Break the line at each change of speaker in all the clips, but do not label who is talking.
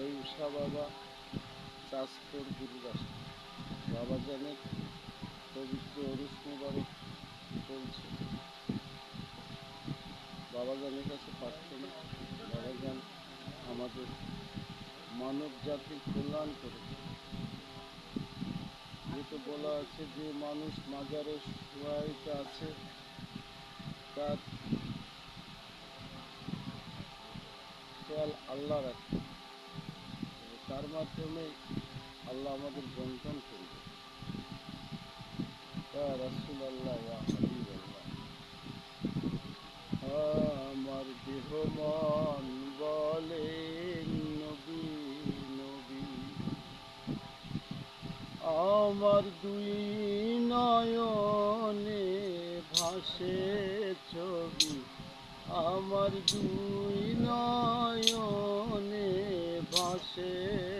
ওই উষা বাবা চাষকর গুরুদাস বাবা জানে পবিত্র অরুষ মুবারক চলছে। বাবা জানের কাছে প্রার্থনা, বাবা জান আমাদের মানব জাতির কল্যাণ করে যেহেতু বলা আছে যে মানুষ মাজারে সহায়িত আছে, তার খেয়াল আল্লাহ রাখে। তার মাধ্যমে আল্লাহ আমাদের বন্টন করবে। আমার দেহ মন বলে আমার দুই নয়নে ভাসে ছবি। আমার দুই নয়নে ভাসে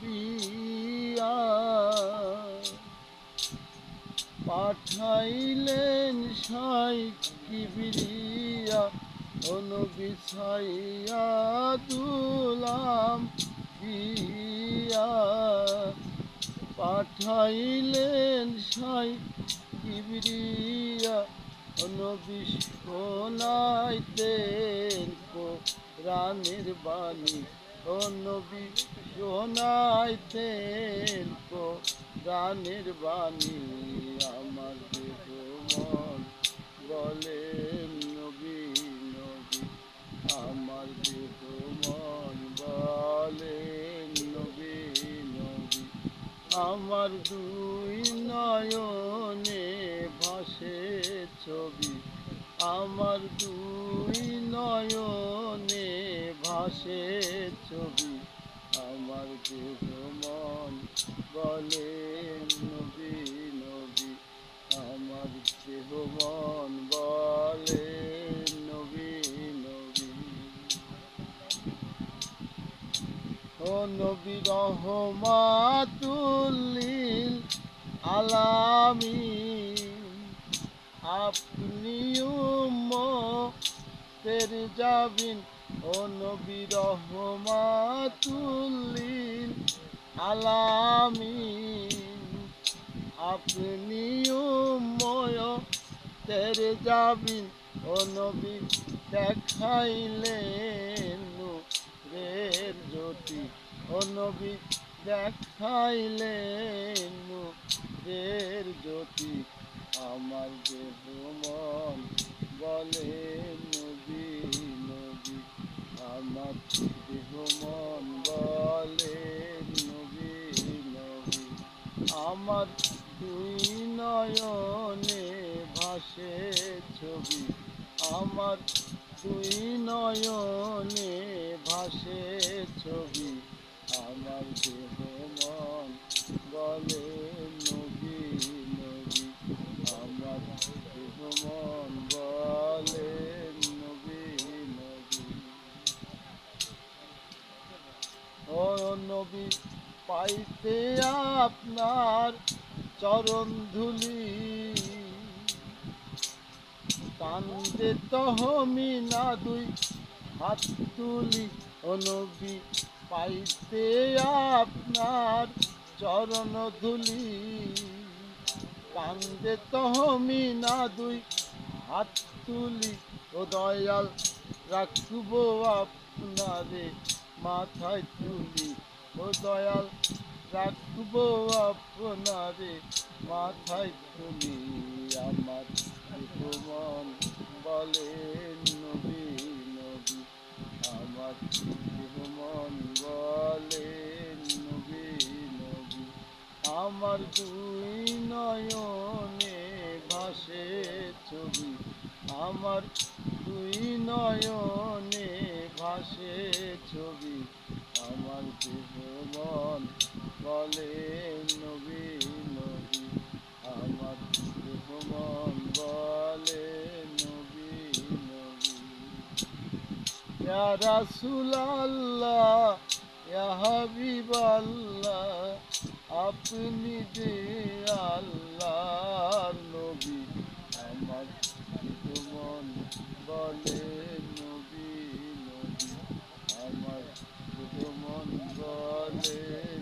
বিয়া পাঠাইলেন সাই কিবিরিয়া অনুবি দুলাম বিয়া পাঠাইলেন সাই কিবিরিয়া শোনাইতেন কোরআনের বাণী। ও নবী শোনাইতেন কোরআনের বাণী। আমার দেহ মন বলে, নবী নবী, আমার দেহ মন বলে, নবী নবী, আমার দুই নয়নে আমার দুই নয়নে ভাসে ছবি। আমার দেহ মন বলে, নবী নবী। আমার দেহ মন বলে, নবী নবী। ও নবী রহমাতুল্লিল আলামিন। আপনি উম্মতের যাবিন ও নবী রহমাতুল্লিল আলামিন, আপনি উম্মতের যাবিন ও নবী দেখাইলেন জ্যোতি। ও নবী দেখাইলেন নূরের জ্যোতি। আমার দেহ মন বলে, নবী নবী, আমার দেহ মন বলে, নবী নবী, আমার দুই নয়নে ভাসে ছবি, আমার দুই নয়নে ভাসে ছবি, আমার দেহ মন বলে নবী ও পাইতে আপনার চরণ ধুলি। কান্দে তহমিনা দুই হাত তুলি। অনবী পাইতে আপনার চরণ ধুলি। কান্দে তহমিনা দুই হাত তুলি, ও দয়াল রাখব আপনারে মাথায় তুলি, ও দয়াল রাখব আপনারে মাথায় তুলি। আমার মন বলে, নবী নবী, আমার মন বলে আমার দুই নয়নে ভাসে ছবি। আমার দুই নয়নে ভাসে ছবি। আমার মন বলে নবী নবী। আমার মন বলে নবী নবী। রাসূল আল্লাহ হাবিব আল্লাহ আপনি যে আল্লাহ নবী আমার মন বলে নবী নবী আমার মন বলে